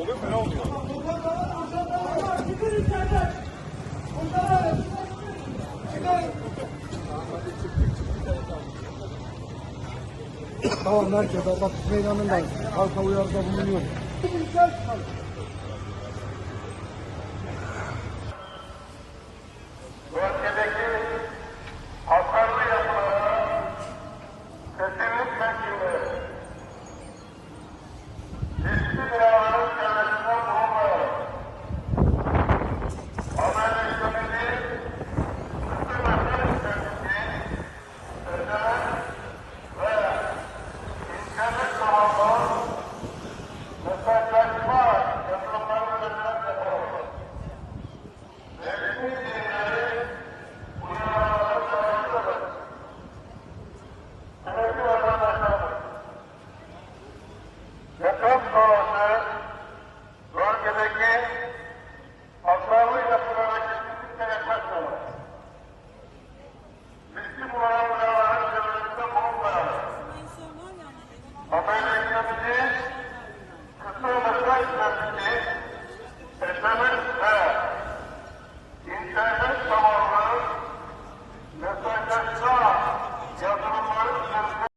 Oluyor mu? Ne oluyor? Çıkın içeriden! Bunlara çıkın! Tamam herkes Allah meydanından halka uyarıda bulunuyor. Çıkın içeriden! Este es respeito aos da pluralidade e penetração. Vestibular a trabalho de eleição voltada. Ao meio pessoa bastante